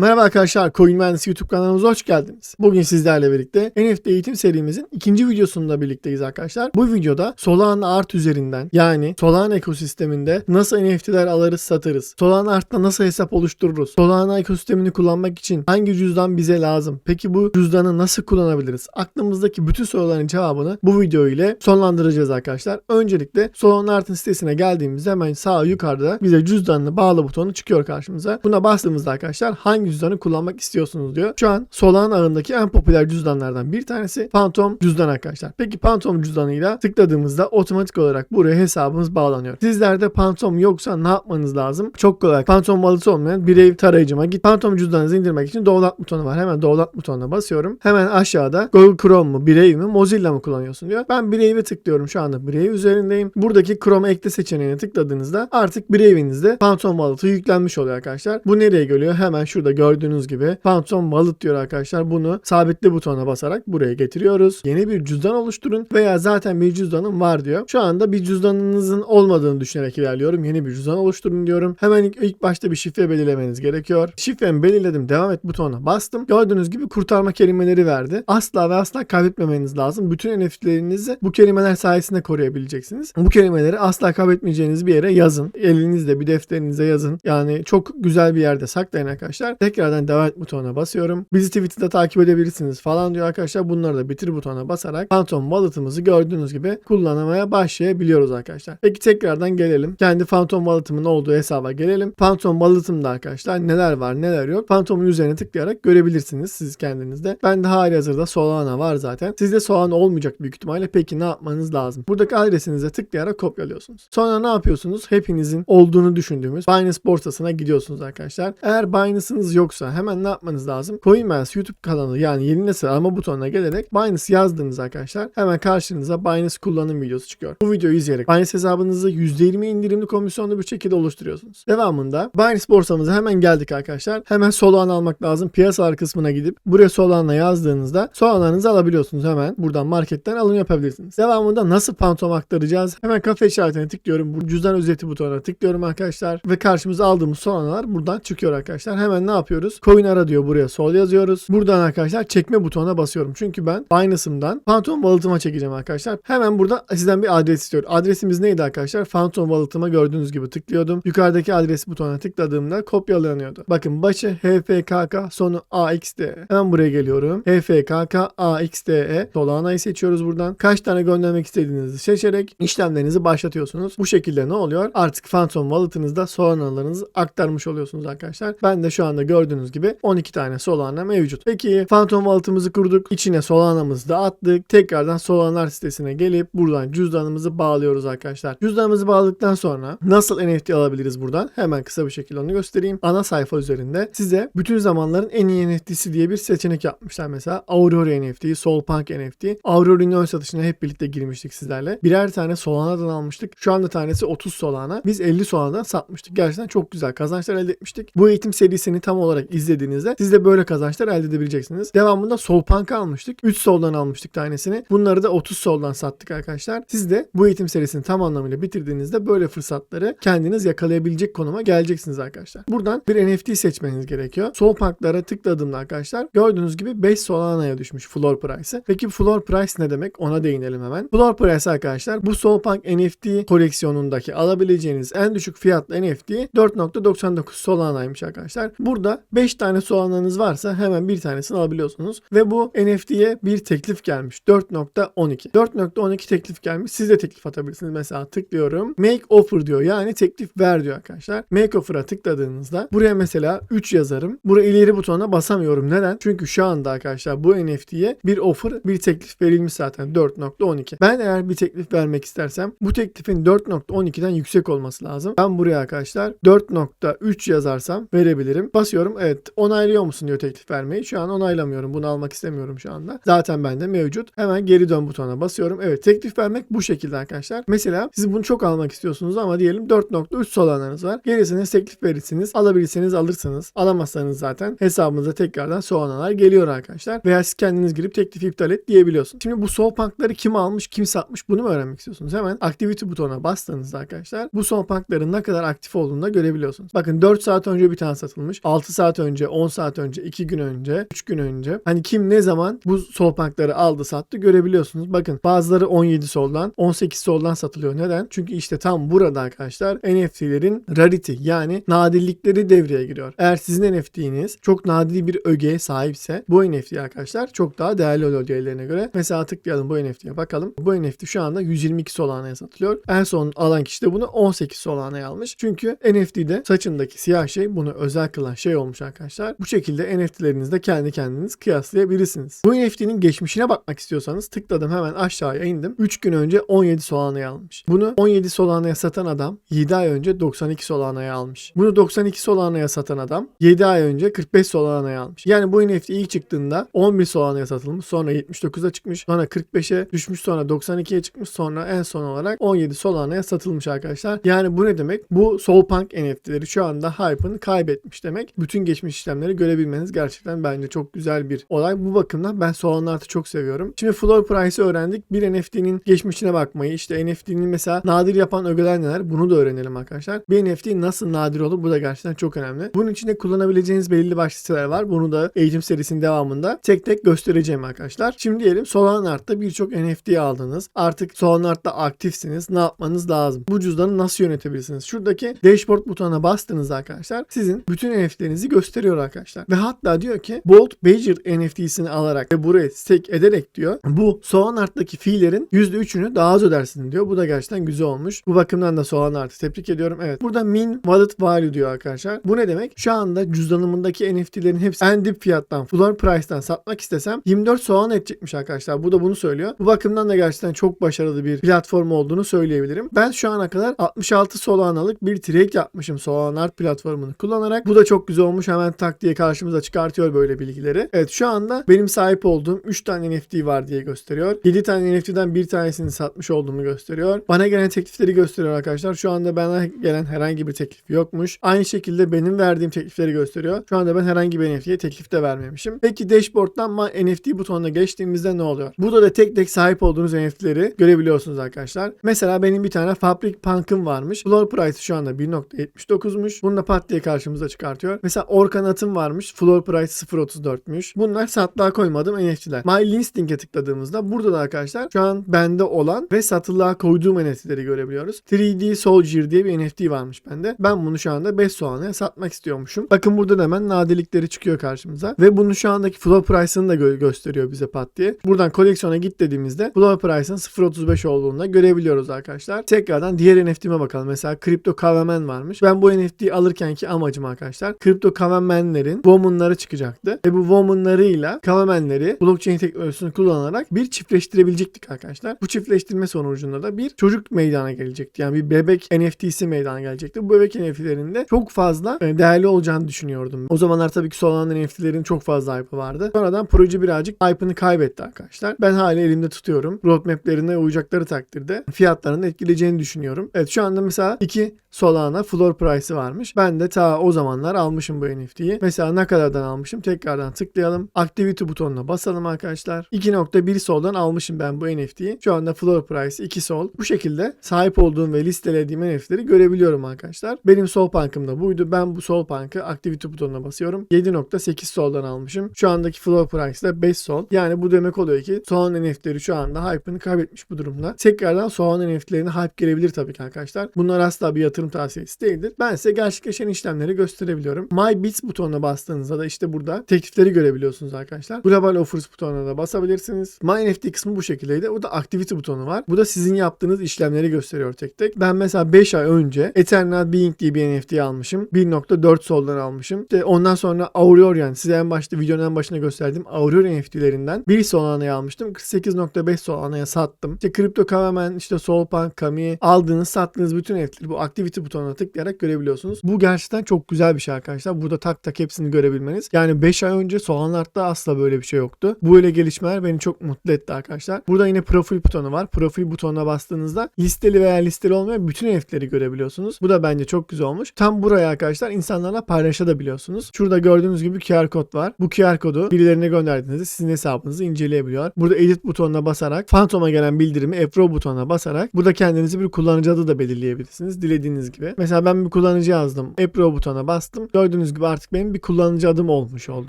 Merhaba arkadaşlar, Coin Mühendisi YouTube kanalımıza hoş geldiniz. Bugün sizlerle birlikte NFT eğitim serimizin ikinci videosunda birlikteyiz arkadaşlar. Bu videoda Solana Art üzerinden yani Solana ekosisteminde nasıl NFT'ler alırız satarız, Solana Art'ta nasıl hesap oluştururuz, Solana ekosistemini kullanmak için hangi cüzdan bize lazım, peki bu cüzdanı nasıl kullanabiliriz? Aklımızdaki bütün soruların cevabını bu video ile sonlandıracağız arkadaşlar. Öncelikle Solana Art'ın sitesine geldiğimizde hemen sağ yukarıda bize cüzdanını bağla butonu çıkıyor karşımıza. Buna bastığımızda arkadaşlar hangi cüzdanı kullanmak istiyorsunuz diyor. Şu an Solana ağındaki en popüler cüzdanlardan bir tanesi Phantom cüzdan arkadaşlar. Peki Phantom cüzdanıyla tıkladığımızda otomatik olarak buraya hesabımız bağlanıyor. Sizlerde Phantom yoksa ne yapmanız lazım? Çok kolay. Phantom balısı olmayan Brave tarayıcıma git. Phantom cüzdanınızı indirmek için download butonu var. Hemen download butonuna basıyorum. Hemen aşağıda Google Chrome mu, Brave mi, Mozilla mı kullanıyorsun diyor. Ben Brave'e tıklıyorum. Şu anda Brave üzerindeyim. Buradaki Chrome ekle seçeneğine tıkladığınızda artık Brave'inizde Phantom Wallet'ı yüklenmiş oluyor arkadaşlar. Bu nereye geliyor? Hemen şurada gördüğünüz gibi Phantom Wallet diyor arkadaşlar. Bunu sabitle butonuna basarak buraya getiriyoruz. Yeni bir cüzdan oluşturun veya zaten bir cüzdanım var diyor. Şu anda bir cüzdanınızın olmadığını düşünerek ilerliyorum. Yeni bir cüzdan oluşturun diyorum. Hemen ilk, ilk başta bir şifre belirlemeniz gerekiyor. Şifremi belirledim. Devam et butonuna bastım. Gördüğünüz gibi kurtarma kelimeleri verdi. Asla ve asla kaybetmemeniz lazım. Bütün NFT'lerinizi bu kelimeler sayesinde koruyabileceksiniz. Bu kelimeleri asla kaybetmeyeceğiniz bir yere yazın. Elinizde bir defterinize yazın. Yani çok güzel bir yerde saklayın arkadaşlar. Tekrardan devam et butonuna basıyorum. Bizi Twitter'da takip edebilirsiniz falan diyor arkadaşlar. Bunları da bitir butonuna basarak Phantom Wallet'ımızı gördüğünüz gibi kullanmaya başlayabiliyoruz arkadaşlar. Peki tekrardan gelelim. Kendi Phantom Wallet'ımın olduğu hesaba gelelim. Phantom Wallet'ımda arkadaşlar neler var neler yok. Phantom'un üzerine tıklayarak görebilirsiniz siz kendinizde. Ben de hali hazırda Solana var zaten. Sizde Solana olmayacak büyük ihtimalle. Peki ne yapmanız lazım? Buradaki adresinize tıklayarak kopyalıyorsunuz. Sonra ne yapıyorsunuz? Hepinizin olduğunu düşündüğümüz Binance borsasına gidiyorsunuz arkadaşlar. Eğer Binance'ınız yoksa hemen ne yapmanız lazım? CoinMass YouTube kanalı yani yeni nesil arama butonuna gelerek Binance yazdığınız arkadaşlar hemen karşınıza Binance kullanım videosu çıkıyor. Bu videoyu izleyerek Binance hesabınızı %20 indirimli komisyonlu bir şekilde oluşturuyorsunuz. Devamında Binance borsamıza hemen geldik arkadaşlar. Hemen Solana almak lazım. Piyasalar kısmına gidip buraya Solana yazdığınızda Solana'nızı alabiliyorsunuz hemen. Buradan marketten alım yapabilirsiniz. Devamında nasıl Phantom aktaracağız? Hemen kafe işaretine tıklıyorum. Bu cüzdan özeti butonuna tıklıyorum arkadaşlar. Ve karşımıza aldığımız Solana'lar buradan çıkıyor arkadaşlar. Hemen ne yapıyoruz? Coin ara diyor buraya sol yazıyoruz. Buradan arkadaşlar çekme butonuna basıyorum. Çünkü ben Binance'ımdan Phantom Wallet'ıma çekeceğim arkadaşlar. Hemen burada sizden bir adres istiyor. Adresimiz neydi arkadaşlar? Phantom Wallet'ıma gördüğünüz gibi tıklıyordum. Yukarıdaki adres butonuna tıkladığımda kopyalanıyordu. Bakın başı HFKK sonu AXDE. Hemen buraya geliyorum. HFKK AXDE. Solana'yı seçiyoruz buradan. Kaç tane göndermek istediğinizi seçerek işlemlerinizi başlatıyorsunuz. Bu şekilde ne oluyor? Artık Phantom Wallet'ınızda Solana'larınızı aktarmış oluyorsunuz arkadaşlar. Ben de şu anda gördüğünüz gibi 12 tane Solana mevcut. Peki Phantom Wallet'ımızı kurduk. İçine Solana'mızı da attık. Tekrardan Solana'lar sitesine gelip buradan cüzdanımızı bağlıyoruz arkadaşlar. Cüzdanımızı bağladıktan sonra nasıl NFT alabiliriz buradan? Hemen kısa bir şekilde onu göstereyim. Ana sayfa üzerinde size bütün zamanların en iyi NFT'si diye bir seçenek yapmışlar mesela. Aurora NFT, Soulpunk NFT. Aurora'nın ön satışına hep birlikte girmiştik sizlerle. Birer tane Solana'dan almıştık. Şu anda tanesi 30 Solana. Biz 50 Solana'dan satmıştık. Gerçekten çok güzel kazançlar elde etmiştik. Bu eğitim serisini tam olarak izlediğinizde siz de böyle kazançlar elde edebileceksiniz. Devamında Soulpunk almıştık. 3 soldan almıştık tanesini. Bunları da 30 soldan sattık arkadaşlar. Siz de bu eğitim serisini tam anlamıyla bitirdiğinizde böyle fırsatları kendiniz yakalayabilecek konuma geleceksiniz arkadaşlar. Buradan bir NFT seçmeniz gerekiyor. Soulpunk'lara tıkladığımda arkadaşlar gördüğünüz gibi 5 Solana'ya düşmüş floor price'ı. Peki floor price ne demek? Ona değinelim hemen. Floor price arkadaşlar bu Soulpunk NFT koleksiyonundaki alabileceğiniz en düşük fiyatlı NFT 4.99 Solana'ymış arkadaşlar. Burada 5 tane Solana'nız varsa hemen bir tanesini alabiliyorsunuz. Ve bu NFT'ye bir teklif gelmiş. 4.12. 4.12 teklif gelmiş. Siz de teklif atabilirsiniz. Mesela tıklıyorum. Make offer diyor. Yani teklif ver diyor arkadaşlar. Make offer'a tıkladığınızda buraya mesela 3 yazarım. Buraya ileri butonuna basamıyorum. Neden? Çünkü şu anda arkadaşlar bu NFT'ye bir offer, bir teklif verilmiş zaten 4.12. Ben eğer bir teklif vermek istersem bu teklifin 4.12'den yüksek olması lazım. Ben buraya arkadaşlar 4.3 yazarsam verebilirim. Basıyorum. Evet onaylıyor musun diyor teklif vermeyi. Şu an onaylamıyorum. Bunu almak istemiyorum şu anda. Zaten bende mevcut. Hemen geri dön butonuna basıyorum. Evet teklif vermek bu şekilde arkadaşlar. Mesela siz bunu çok almak istiyorsunuz ama diyelim 4.3 Solana'nız var. Gerisine teklif verirsiniz. Alabilirseniz alırsınız. Alamazsanız zaten hesabınıza tekrardan Solana'lar geliyor arkadaşlar. Veya siz kendiniz girip teklifi iptal et diyebiliyorsunuz. Şimdi bu Soulpunk'ları kim almış kim satmış bunu mu öğrenmek istiyorsunuz? Hemen Activity butonuna bastığınızda arkadaşlar bu Soulpunk'ların ne kadar aktif olduğunu da görebiliyorsunuz. Bakın 4 saat önce bir tane satılmış. 6 6 saat önce, 10 saat önce, 2 gün önce, 3 gün önce hani kim ne zaman bu Soulpunk'ları aldı sattı görebiliyorsunuz. Bakın bazıları 17 soldan, 18 soldan satılıyor. Neden? Çünkü işte tam burada arkadaşlar NFT'lerin rarity yani nadirlikleri devreye giriyor. Eğer sizin NFT'niz çok nadir bir ögeye sahipse bu NFT arkadaşlar çok daha değerli oluyor diğerlerine göre. Mesela tıklayalım bu NFT'ye bakalım. Bu NFT şu anda 122 Solana'ya satılıyor. En son alan kişi de bunu 18 Solana'ya almış. Çünkü NFT'de saçındaki siyah şey bunu özel kılan şey olmuş arkadaşlar. Bu şekilde NFT'lerinizde kendi kendiniz kıyaslayabilirsiniz. Bu NFT'nin geçmişine bakmak istiyorsanız tıkladım hemen aşağıya indim. 3 gün önce 17 Solana'ya almış. Bunu 17 Solana'ya satan adam 7 ay önce 92 Solana'ya almış. Bunu 92 Solana'ya satan adam 7 ay önce 45 Solana'ya almış. Yani bu NFT ilk çıktığında 11 Solana'ya satılmış. Sonra 79'a çıkmış. Sonra 45'e düşmüş. Sonra 92'ye çıkmış. Sonra en son olarak 17 Solana'ya satılmış arkadaşlar. Yani bu ne demek? Bu Soulpunk NFT'leri şu anda hype'ını kaybetmiş demek. Bütün geçmiş işlemleri görebilmeniz gerçekten bence çok güzel bir olay. Bu bakımdan ben Solana Art'ı çok seviyorum. Şimdi floor price'ı öğrendik. Bir NFT'nin geçmişine bakmayı, işte NFT'nin mesela nadir yapan ögeler neler bunu da öğrenelim arkadaşlar. Bir NFT nasıl nadir olur bu da gerçekten çok önemli. Bunun için de kullanabileceğiniz belli başlı siteler var. Bunu da eğitim serisinin devamında tek tek göstereceğim arkadaşlar. Şimdi diyelim Solana Art'ta birçok NFT aldınız. Artık Solana Art'ta aktifsiniz. Ne yapmanız lazım? Bu cüzdanı nasıl yönetebilirsiniz? Şuradaki dashboard butonuna bastığınızda arkadaşlar sizin bütün NFT'lerinizi gösteriyor arkadaşlar. Ve hatta diyor ki Bolt Badger NFT'sini alarak ve buraya stake ederek diyor bu Solana Art'taki fiillerin %3'ünü daha az ödersin diyor. Bu da gerçekten güzel olmuş. Bu bakımdan da Solana Art'ı tebrik ediyorum. Evet. Burada min wallet value diyor arkadaşlar. Bu ne demek? Şu anda cüzdanımındaki NFT'lerin hepsi en dip fiyattan, floor price'tan satmak istesem 24 Solana edecekmiş arkadaşlar. Bu da bunu söylüyor. Bu bakımdan da gerçekten çok başarılı bir platform olduğunu söyleyebilirim. Ben şu ana kadar 66 Solana'lık bir trade yapmışım Solana Art platformunu kullanarak. Bu da çok güzel olmuş. Hemen tak diye karşımıza çıkartıyor böyle bilgileri. Evet şu anda benim sahip olduğum 3 tane NFT var diye gösteriyor. 7 tane NFT'den bir tanesini satmış olduğumu gösteriyor. Bana gelen teklifleri gösteriyor arkadaşlar. Şu anda bana gelen herhangi bir teklif yokmuş. Aynı şekilde benim verdiğim teklifleri gösteriyor. Şu anda ben herhangi bir NFT'ye teklif de vermemişim. Peki dashboard'dan NFT butonuna geçtiğimizde ne oluyor? Burada da tek tek sahip olduğunuz NFT'leri görebiliyorsunuz arkadaşlar. Mesela benim bir tane Fabric Punk'ım varmış. Floor price şu anda 1.79'muş. Bunu da pat diye karşımıza çıkartıyor. Mesela Orkanat'ım varmış. Floor price 0.34'müş. Bunlar satlığa koymadığım NFT'ler. My Listing'e tıkladığımızda burada da arkadaşlar şu an bende olan ve satılığa koyduğum NFT'leri görebiliyoruz. 3D Soldier diye bir NFT varmış bende. Ben bunu şu anda 5 soğanaya satmak istiyormuşum. Bakın burada da hemen nadirlikleri çıkıyor karşımıza. Ve bunun şu andaki floor price'ını da gö- gösteriyor bize pat diye. Buradan koleksiyona git dediğimizde floor price'ın 0.35 olduğunu da görebiliyoruz arkadaşlar. Tekrardan diğer NFT'ime bakalım. Mesela Crypto Kavamen varmış. Ben bu NFT'yi alırkenki amacım arkadaşlar Crypto Kavamenlerin Woman'ları çıkacaktı. Ve bu Woman'larıyla Kavamenleri blockchain teknolojisini kullanarak bir çiftleştirebilecektik arkadaşlar. Bu çiftleştirme sonucunda da bir çocuk meydana gelecekti. Yani bir bebek NFT'si meydana gelecekti. Bu bebek NFT'lerinde çok fazla e, değerli olacağını düşünüyordum. O zamanlar tabii ki Solana NFT'lerin çok fazla hype'ı vardı. Sonradan proje birazcık hype'ını kaybetti arkadaşlar. Ben hala elimde tutuyorum. Roadmap'lerine uyacakları takdirde fiyatlarını etkileyeceğini düşünüyorum. Evet şu anda mesela 2 Solana floor price'ı varmış. Ben de ta o zamanlar almışım bu NFT'yi. Mesela ne kadardan almışım? Tekrardan tıklayalım. Activity butonuna basalım arkadaşlar. 2.1 soldan almışım ben bu NFT'yi. Şu anda floor price 2 sol. Bu şekilde sahip olduğum ve listelediğim NFT'leri görebiliyorum arkadaşlar. Benim sol punk'ım da buydu. Ben bu sol punk'ı activity butonuna basıyorum. 7.8 soldan almışım. Şu andaki floor price de 5 sol. Yani bu demek oluyor ki Solana NFT'leri şu anda hype'ını kaybetmiş bu durumda. Tekrardan Solana NFT'lerine hype gelebilir tabii ki arkadaşlar. Bunlar asla bir yatırım tavsiyesi değildir. Ben size gerçekleşen işlemleri gösterebiliyorum. My Bits butonuna bastığınızda da işte burada teklifleri görebiliyorsunuz arkadaşlar. Global Offers butonuna da basabilirsiniz. My NFT kısmı bu şekildeydi. Burada Activity butonu var. Bu da sizin yaptığınız işlemleri gösteriyor tek tek. Ben mesela 5 ay önce Eternal Being diye bir NFT almışım. 1.4 soldan almışım. İşte ondan sonra Aurorion size en başta videonun en başına gösterdiğim Aurorion NFT'lerinden 1 Solana'ya almıştım. 48.5 Solana'ya sattım. İşte Crypto Kavamen, işte Solpunk, Kami aldığınız sattığınız bütün NFT'leri bu Activity butonuna tıklayarak görebiliyorsunuz. Bu gerçekten çok güzel bir şey arkadaşlar. Burada tak tak hepsini görebilmeniz. Yani 5 ay önce Solanart'ta asla böyle bir şey yoktu. Bu öyle gelişmeler beni çok mutlu etti arkadaşlar. Burada yine profil butonu var. Profil butonuna bastığınızda listeli veya listeli olmayan bütün NFT'leri görebiliyorsunuz. Bu da bence çok güzel olmuş. Tam buraya arkadaşlar insanlarla paylaşabiliyorsunuz. Şurada gördüğünüz gibi QR kod var. Bu QR kodu birilerine gönderdiğinizde sizin hesabınızı inceleyebiliyor. Burada edit butonuna basarak Phantom'a gelen bildirimi Approve butonuna basarak burada kendinizi bir kullanıcı adı da belirleyebilirsiniz. Dilediğiniz gibi. Mesela ben bir kullanıcı yazdım. Approve butonuna bastım. Gördüğünüz gördüğünüz gibi artık benim bir kullanıcı adım olmuş oldu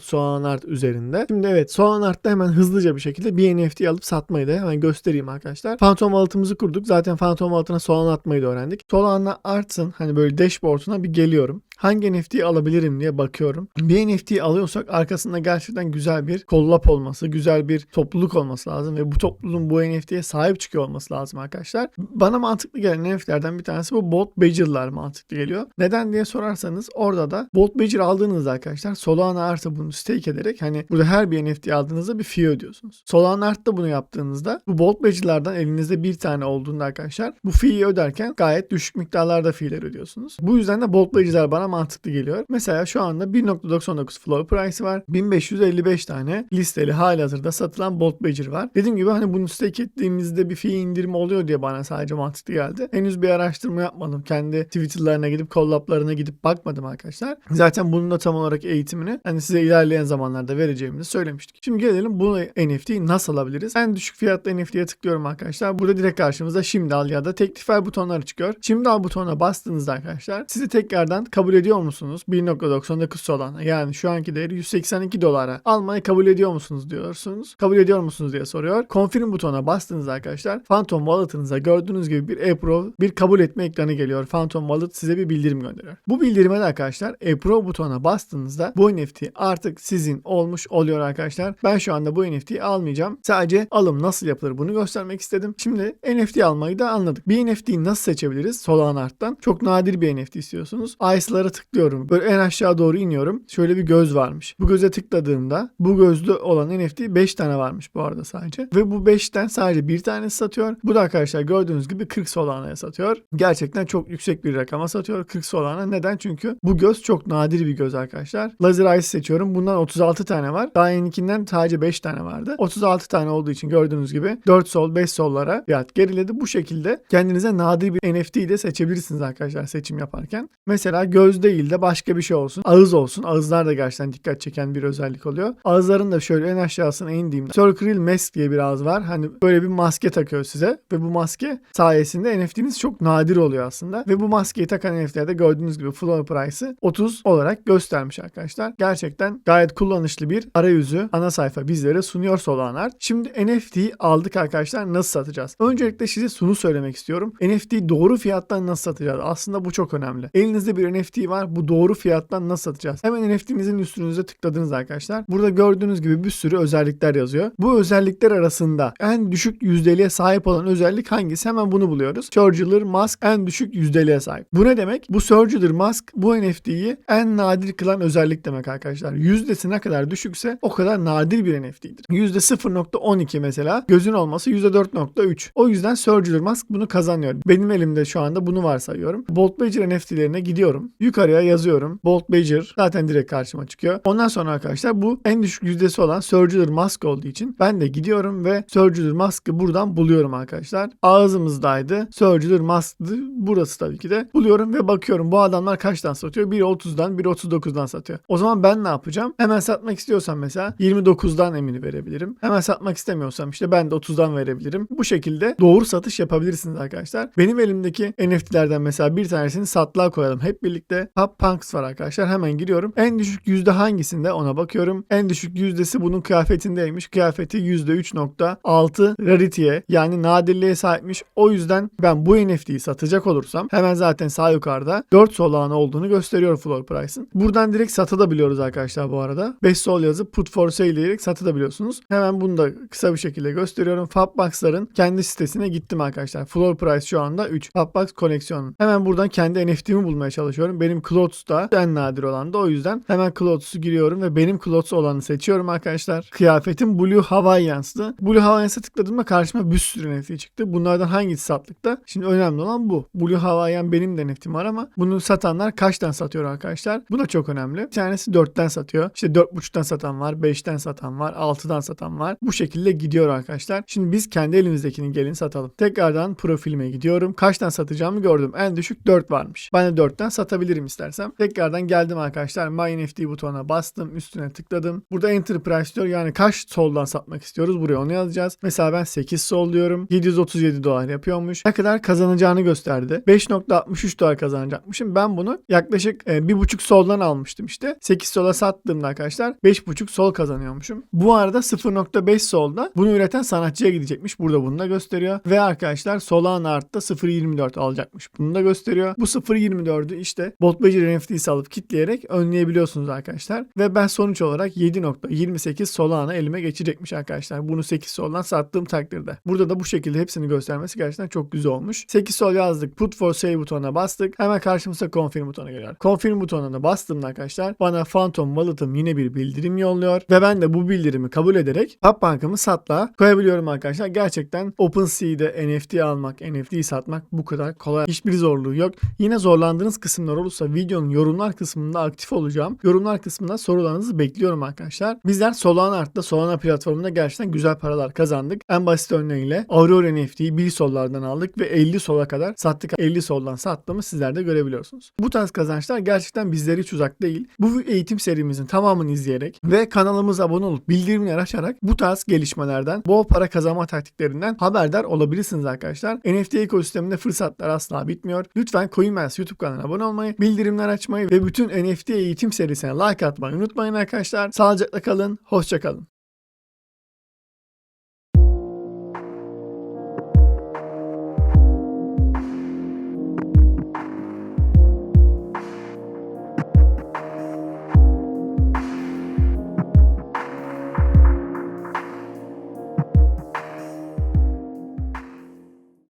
Soğan Art üzerinde. Şimdi evet Soğan Art'ta hemen hızlıca bir şekilde bir NFT alıp satmayı da hemen göstereyim arkadaşlar. Phantom Wallet'ımızı kurduk. Zaten Phantom Wallet'ına Soğan atmayı da öğrendik. Soğan'la Art'ın hani böyle dashboard'una bir geliyorum hangi NFT'yi alabilirim diye bakıyorum. Bir NFT alıyorsak arkasında gerçekten güzel bir kollap olması, güzel bir topluluk olması lazım ve bu topluluğun bu NFT'ye sahip çıkıyor olması lazım arkadaşlar. Bana mantıklı gelen NFT'lerden bir tanesi bu Bolt Badger'lar mantıklı geliyor. Neden diye sorarsanız orada da Bolt Badger aldığınızda arkadaşlar Solana artı bunu stake ederek hani burada her bir NFT aldığınızda bir fee ödüyorsunuz. Solana Art'ta bunu yaptığınızda bu Bolt Badger'lardan elinizde bir tane olduğunda arkadaşlar bu fee'yi öderken gayet düşük miktarlarda fee'ler ödüyorsunuz. Bu yüzden de Bolt Badger'lar bana mantıklı geliyor. Mesela şu anda 1.99 floor price var. 1555 tane listeli halihazırda satılan Bolt Badger var. Dediğim gibi hani bunu stake ettiğimizde bir fee indirimi oluyor diye bana sadece mantıklı geldi. Henüz bir araştırma yapmadım. Kendi Twitter'larına gidip collab'larına gidip bakmadım arkadaşlar. Zaten bunun da tam olarak eğitimini hani size ilerleyen zamanlarda vereceğimizi söylemiştik. Şimdi gelelim bu NFT'yi nasıl alabiliriz? En düşük fiyatlı NFT'ye tıklıyorum arkadaşlar. Burada direkt karşımıza şimdi al ya da teklif butonları çıkıyor. Şimdi al butonuna bastığınızda arkadaşlar sizi tekrardan kabul ediyor musunuz? 1.99 Solana yani şu anki değeri 182 dolara almayı kabul ediyor musunuz diyorsunuz. Kabul ediyor musunuz diye soruyor. Confirm butonuna bastığınızda arkadaşlar Phantom Wallet'ınıza gördüğünüz gibi bir approve bir kabul etme ekranı geliyor. Phantom Wallet size bir bildirim gönderiyor. Bu bildirime de arkadaşlar approve butonuna bastığınızda bu NFT artık sizin olmuş oluyor arkadaşlar. Ben şu anda bu NFT'yi almayacağım. Sadece alım nasıl yapılır bunu göstermek istedim. Şimdi NFT almayı da anladık. Bir NFT'yi nasıl seçebiliriz? Solana Art'tan. Çok nadir bir NFT istiyorsunuz. Ice'lara tıklıyorum. Böyle en aşağı doğru iniyorum. Şöyle bir göz varmış. Bu göze tıkladığımda bu gözlü olan NFT 5 tane varmış bu arada sadece. Ve bu 5'ten sadece bir tanesi satıyor. Bu da arkadaşlar gördüğünüz gibi 40 Solana'ya satıyor. Gerçekten çok yüksek bir rakama satıyor 40 Solana. Neden? Çünkü bu göz çok nadir bir göz arkadaşlar. Laser Ice seçiyorum. Bundan 36 tane var. Daha yenikinden sadece 5 tane vardı. 36 tane olduğu için gördüğünüz gibi 4 sol 5 sollara fiyat geriledi. Bu şekilde kendinize nadir bir NFT'yi de seçebilirsiniz arkadaşlar seçim yaparken. Mesela göz değil de başka bir şey olsun. Ağız olsun. Ağızlar da gerçekten dikkat çeken bir özellik oluyor. Ağızların da şöyle en aşağısına indiğimde Circle Mask diye bir ağız var. Hani böyle bir maske takıyor size ve bu maske sayesinde NFT'niz çok nadir oluyor aslında. Ve bu maskeyi takan NFT'lerde gördüğünüz gibi floor price'ı 30 olarak göstermiş arkadaşlar. Gerçekten gayet kullanışlı bir arayüzü ana sayfa bizlere sunuyor Solana. Şimdi NFT'yi aldık arkadaşlar nasıl satacağız? Öncelikle size şunu söylemek istiyorum. NFT'yi doğru fiyattan nasıl satacağız? Aslında bu çok önemli. Elinizde bir NFT var. Bu doğru fiyattan nasıl satacağız? Hemen NFT'nizin üstünüze tıkladınız arkadaşlar. Burada gördüğünüz gibi bir sürü özellikler yazıyor. Bu özellikler arasında en düşük yüzdeliğe sahip olan özellik hangisi? Hemen bunu buluyoruz. Circular Mask en düşük yüzdeliğe sahip. Bu ne demek? Bu Circular Mask bu NFT'yi en nadir kılan özellik demek arkadaşlar. Yüzdesi ne kadar düşükse o kadar nadir bir NFT'dir. %0.12 mesela gözün olması %4.3. O yüzden Circular Mask bunu kazanıyor. Benim elimde şu anda bunu varsayıyorum. Bolt Badger NFT'lerine gidiyorum. Yukarıya yazıyorum. Bolt Badger zaten direkt karşıma çıkıyor. Ondan sonra arkadaşlar bu en düşük yüzdesi olan Circular Mask olduğu için ben de gidiyorum ve Circular Mask'ı buradan buluyorum arkadaşlar. Ağzımızdaydı. Circular Mask'dı. Burası tabii ki de. Buluyorum ve bakıyorum bu adamlar kaçtan satıyor? Biri 30'dan, biri 39'dan satıyor. O zaman ben ne yapacağım? Hemen satmak istiyorsam mesela 29'dan emini verebilirim. Hemen satmak istemiyorsam işte ben de 30'dan verebilirim. Bu şekilde doğru satış yapabilirsiniz arkadaşlar. Benim elimdeki NFT'lerden mesela bir tanesini satlığa koyalım. Hep birlikte Pop Punks var arkadaşlar. Hemen giriyorum. En düşük yüzde hangisinde ona bakıyorum. En düşük yüzdesi bunun kıyafetindeymiş. Kıyafeti %3.6 rarity'ye yani nadirliğe sahipmiş. O yüzden ben bu NFT'yi satacak olursam hemen zaten sağ yukarıda 4 Solana olduğunu gösteriyor floor price'ın. Buradan direkt satabiliyoruz arkadaşlar bu arada. 5 sol yazıp put for sale diyerek satabiliyorsunuz. Hemen bunu da kısa bir şekilde gösteriyorum. Fabbox'ların kendi sitesine gittim arkadaşlar. Floor price şu anda 3. Fabbox koleksiyonu. Hemen buradan kendi NFT'mi bulmaya çalışıyorum. Benim Clothes da en nadir olan da o yüzden hemen Clothes'u giriyorum ve benim Clothes olanı seçiyorum arkadaşlar. Kıyafetim Blue Hawaiians'tı. Blue Hawaiians'a tıkladığımda karşıma bir sürü NFT çıktı. Bunlardan hangisi satlıkta? Şimdi önemli olan bu. Blue Hawaiian benim de NFT'm var ama bunu satanlar kaçtan satıyor arkadaşlar? Bu da çok önemli. Bir tanesi 4'ten satıyor. İşte 4.5'tan satan var, 5'ten satan var, 6'dan satan var. Bu şekilde gidiyor arkadaşlar. Şimdi biz kendi elimizdekini gelin satalım. Tekrardan profilime gidiyorum. Kaçtan satacağımı gördüm. En düşük 4 varmış. Ben de 4'ten satabilirim göstereyim istersem. Tekrardan geldim arkadaşlar. My NFT butonuna bastım. Üstüne tıkladım. Burada Enterprise diyor. Yani kaç soldan satmak istiyoruz. Buraya onu yazacağız. Mesela ben 8 sol diyorum. 737 dolar yapıyormuş. Ne kadar kazanacağını gösterdi. 5.63 dolar kazanacakmışım. Ben bunu yaklaşık e, 1.5 soldan almıştım işte. 8 sola sattığımda arkadaşlar 5.5 sol kazanıyormuşum. Bu arada 0.5 solda bunu üreten sanatçıya gidecekmiş. Burada bunu da gösteriyor. Ve arkadaşlar Solana Art'ta 0.24 alacakmış. Bunu da gösteriyor. Bu 0.24'ü işte Bot Badger NFT'si alıp kitleyerek önleyebiliyorsunuz arkadaşlar. Ve ben sonuç olarak 7.28 Solana elime geçecekmiş arkadaşlar. Bunu 8 soldan sattığım takdirde. Burada da bu şekilde hepsini göstermesi gerçekten çok güzel olmuş. 8 sol yazdık. Put for sale butonuna bastık. Hemen karşımıza confirm butonu geliyor. Confirm butonuna bastığımda arkadaşlar bana Phantom Wallet'ım yine bir bildirim yolluyor. Ve ben de bu bildirimi kabul ederek Hub Bank'ımı satla koyabiliyorum arkadaşlar. Gerçekten OpenSea'de NFT almak, NFT satmak bu kadar kolay. Hiçbir zorluğu yok. Yine zorlandığınız kısımlar olursa videonun yorumlar kısmında aktif olacağım. Yorumlar kısmında sorularınızı bekliyorum arkadaşlar. Bizler Solana Art'ta Solana platformunda gerçekten güzel paralar kazandık. En basit örneğiyle Aurora NFT'yi 1 sollardan aldık ve 50 sola kadar sattık. 50 soldan sattığımı sizler de görebiliyorsunuz. Bu tarz kazançlar gerçekten bizleri hiç uzak değil. Bu eğitim serimizin tamamını izleyerek ve kanalımıza abone olup bildirimleri açarak bu tarz gelişmelerden, bol para kazanma taktiklerinden haberdar olabilirsiniz arkadaşlar. NFT ekosisteminde fırsatlar asla bitmiyor. Lütfen CoinMans YouTube kanalına abone olmayı, bildirimler açmayı ve bütün NFT eğitim serisine like atmayı unutmayın arkadaşlar. Sağlıcakla kalın, hoşça kalın.